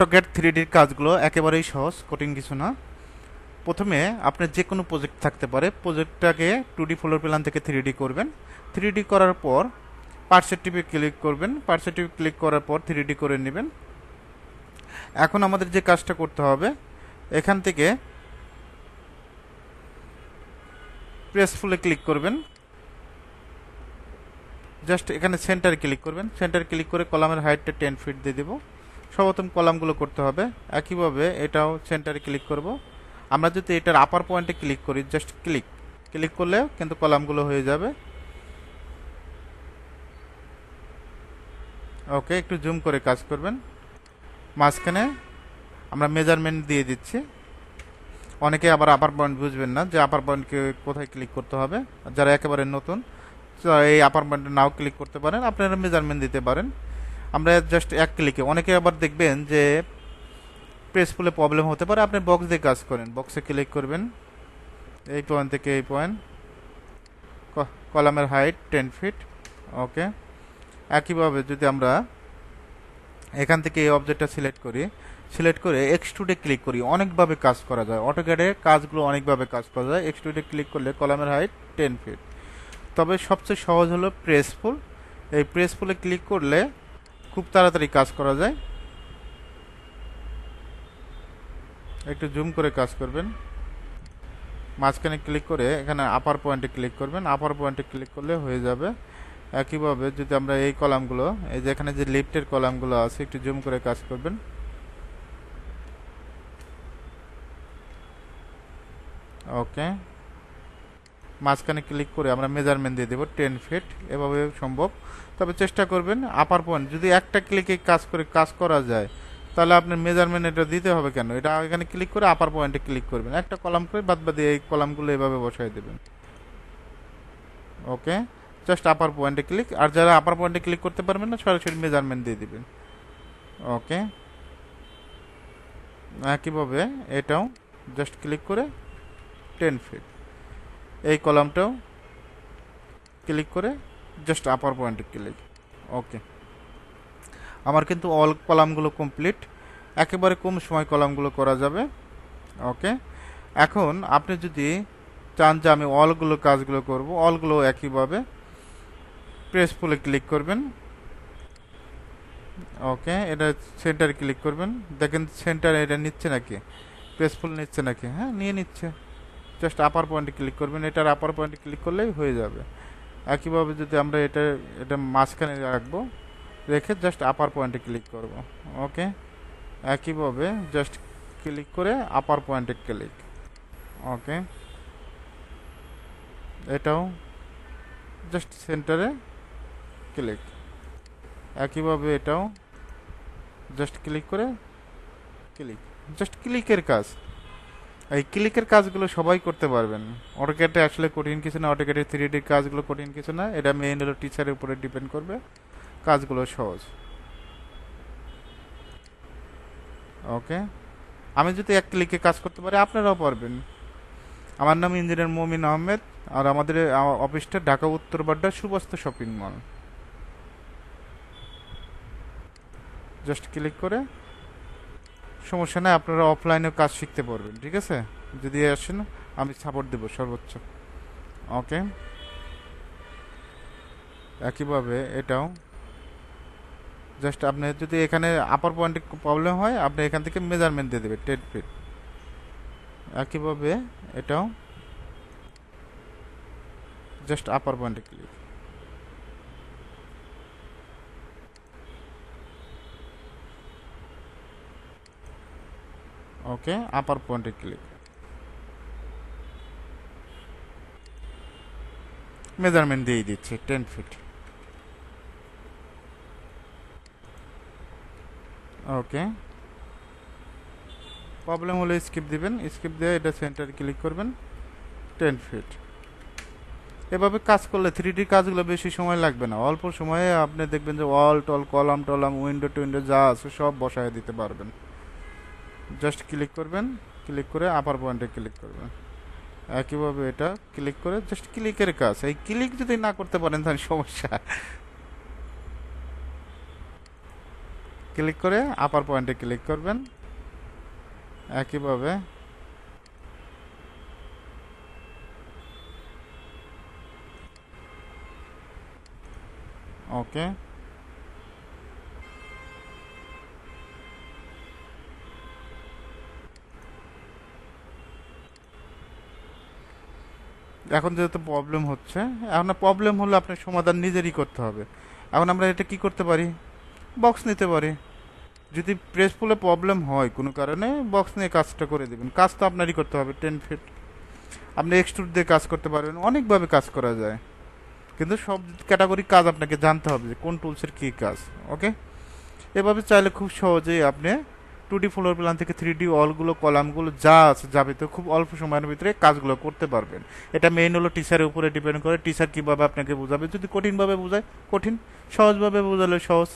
AutoCAD three ডির কাজগুলো একেবারেই সহজ, কঠিন কিছু না। প্রথমে আপনার যে কোনো প্রজেক্ট থাকতে পারে প্রজেক্টটাকে টু ডি ফ্লোর প্ল্যান থেকে থ্রি ডি করবেন। থ্রি ডি করার পর পার্সেটিভে ক্লিক করবেন। পার্সেটিভ ক্লিক করার পর থ্রি ডি করে নেবেন। এখন আমাদের যে কাজটা করতে হবে, এখান থেকে প্রেস ফুলে ক্লিক করবেন। জাস্ট এখানে সেন্টারে ক্লিক করবেন। সেন্টারে ক্লিক করে কলামের হাইটটা টেন ফিট দিয়ে দেবো। সর্বপ্রথম কলামগুলো করতে হবে। একইভাবে এটাও সেন্টারে ক্লিক করব। আমরা যদি এটার আপার পয়েন্টে ক্লিক করি জাস্ট ক্লিক ক্লিক করলে কিন্তু কলামগুলো হয়ে যাবে। ওকে, একটু জুম করে কাজ করবেন। মাঝখানে আমরা মেজারমেন্ট দিয়ে দিচ্ছি। অনেকে আবার আপার পয়েন্ট বুঝবেন না যে আপার পয়েন্টকে কোথায় ক্লিক করতে হবে। যারা একেবারে নতুন এই আপার পয়েন্টে নাও ক্লিক করতে পারেন। আপনারা মেজারমেন্ট দিতে পারেন। আমরা জাস্ট এক ক্লিকে অনেকে আবার দেখবেন যে প্রেস ফুলে প্রবলেম হতে পারে, আপনি বক্স দিয়ে কাজ করেন। বক্সে ক্লিক করবেন, এই পয়েন্ট থেকে এই পয়েন্ট কলামের হাইট টেন ফিট ওকে একইভাবে যদি আমরা এখান থেকে এই অবজেক্টটা সিলেক্ট করি সিলেক্ট করে এক্সট্রুডে ক্লিক করি, অনেকভাবে কাজ করা যায়। অটোক্যাডে কাজগুলো অনেকভাবে কাজ করা যায়। এক্সট্রুডে ক্লিক করলে কলামের হাইট টেন ফিট তবে সবচেয়ে সহজ হলো প্রেসফুল এই প্রেসফুলে ক্লিক করলে খুব তাড়াতাড়ি কাজ করা যায়। একটু জুম করে কাজ করবেন। মাঝখানে ক্লিক করে এখানে আপার পয়েন্টে ক্লিক করবেন। আপার পয়েন্টে ক্লিক করলে হয়ে যাবে। একইভাবে যদি আমরা এই কলামগুলো, এই যে এখানে যে লিফটের কলামগুলো আছে, একটু জুম করে কাজ করবেন। ওকে মাঝখানে ক্লিক করে আমরা মেজারমেন্ট দিয়ে দেবো টেন ফিট এভাবে সম্ভব। তবে চেষ্টা করবেন আপার পয়েন্ট যদি একটা ক্লিকে কাজ করে, কাজ করা যায়, তাহলে আপনার মেজারমেন্ট এটা দিতে হবে কেন? এটা এখানে ক্লিক করে আপার পয়েন্টে ক্লিক করবেন। একটা কলাম করে বাদ বাদ এই কলামগুলো এভাবে বসাই দেবেন। ওকে জাস্ট আপার পয়েন্টে ক্লিক আর যারা আপার পয়েন্টে ক্লিক করতে পারবেন না, সরাসরি মেজারমেন্ট দিয়ে দিবেন। ওকে একইভাবে এটাও জাস্ট ক্লিক করে টেন ফিট এই কলামটাও ক্লিক করে জাস্ট আপার পয়েন্টে ক্লিক ওকে আমার কিন্তু অল কলামগুলো কমপ্লিট একেবারে কম সময় কলামগুলো করা যাবে। ওকে এখন আপনি যদি চান যে আমি অলগুলো কাজগুলো করব অলগুলো একইভাবে প্রেস ফুলে ক্লিক করবেন। ওকে এটা সেন্টারে ক্লিক করবেন। দেখেন সেন্টার এটা নিচ্ছে নাকি? প্রেস ফুল নিচ্ছে নাকি? হ্যাঁ নিয়ে নিচ্ছে। জাস্ট আপার পয়েন্টে ক্লিক করবেন, এটার আপার পয়েন্টে ক্লিক করলেই হয়ে যাবে। একইভাবে যদি আমরা এটা এটা মাঝখানে রাখব, রেখে জাস্ট আপার পয়েন্টে ক্লিক করব, ওকে? একইভাবে জাস্ট ক্লিক করে আপার পয়েন্টে ক্লিক ওকে? এটাও জাস্ট সেন্টারে ক্লিক একইভাবে এটাও জাস্ট ক্লিক করে ক্লিক জাস্ট ক্লিকের কাজ। এই ক্লিকের কাজগুলো সবাই করতে পারবেন। অটোক্যাটে আসলে কঠিন কিছু না অটোক্যাটে থ্রি ডির কাজগুলো কঠিন কিছু না। এটা মেইন হলো টিচারের উপরে ডিপেন্ড করবে। কাজগুলো সহজ। ওকে আমি যদি এক ক্লিকে কাজ করতে পারি, আপনারাও পারবেন। আমার নাম ইঞ্জিনিয়ার মমিন আহমেদ, আর আমাদের অফিসটা ঢাকা, উত্তর বাড্ডা, সুবস্ত শপিং মল। জাস্ট ক্লিক করে সমস্যা নাই, আপনারা অফলাইনেও কাজ শিখতে পারবেন, ঠিক আছে? যদি আসেন, আমি সাপোর্ট দেবো সর্বোচ্চ। ওকে একইভাবে এটাও। জাস্ট আপনি যদি এখানে আপার পয়েন্টে প্রবলেম হয়, আপনি এখান থেকে মেজারমেন্ট দিয়ে দেবেন টেন ফিট একইভাবে এটাও। জাস্ট আপার পয়েন্টে ক্লিক ওকে আপার পয়েন্টে ক্লিক মেজারমেন্ট দিয়ে দিচ্ছে টেন ফিট ওকে প্রবলেম হলে স্কিপ দিবেন স্কিপ দিয়ে এটা সেন্টার ক্লিক করবেন টেন ফিট এভাবে কাজ করলে থ্রি ডি কাজগুলো বেশি সময় লাগবে না। অল্প সময়ে আপনি দেখবেন যে ওয়াল টল কলাম টলাম উইন্ডো টুইন্ডো যা আছে সব বসায় দিতে পারবেন। জাস্ট ক্লিক করবেন ক্লিক করে আপার পয়েন্টে ক্লিক করবেন। একইভাবে এটা ক্লিক করে জাস্ট ক্লিকের কাজ। এই ক্লিক যদি না করতে পারেন তাহলে সমস্যা। ক্লিক করে আপার পয়েন্টে ক্লিক করবেন। একইভাবে ওকে এখন যেহেতু প্রবলেম হচ্ছে, এখন প্রবলেম হলে আপনার সমাধান নিজেরই করতে হবে। এখন আমরা এটা কি করতে পারি? বক্স নিতে পারি। যদি প্রেস পুলে প্রবলেম হয় কোনো কারণে বক্স নিয়ে কাজটা করে দেবেন। কাজ তো আপনারই করতে হবে টেন ফিট আপনি এক্সট্রুড দিয়ে কাজ করতে পারবেন, অনেকভাবে কাজ করা যায়। কিন্তু সব ক্যাটাগরি কাজ আপনাকে জানতে হবে যে কোন টুলসের কী কাজ ওকে এভাবে চাইলে খুব সহজেই আপনি টু ডি ফ্লোর প্ল্যান থেকে থ্রি ডি অলগুলো কলামগুলো যা আছে যাবতীয় খুব অল্প সময়ের ভিতরে কাজগুলো করতে পারবেন। এটা মেইন হলো টিচারের উপরে ডিপেন্ড করে। টিচার কীভাবে আপনাকে বোঝাবে? যদি কঠিনভাবে বোঝায়, কঠিন। সহজভাবে বোঝালে সহজ।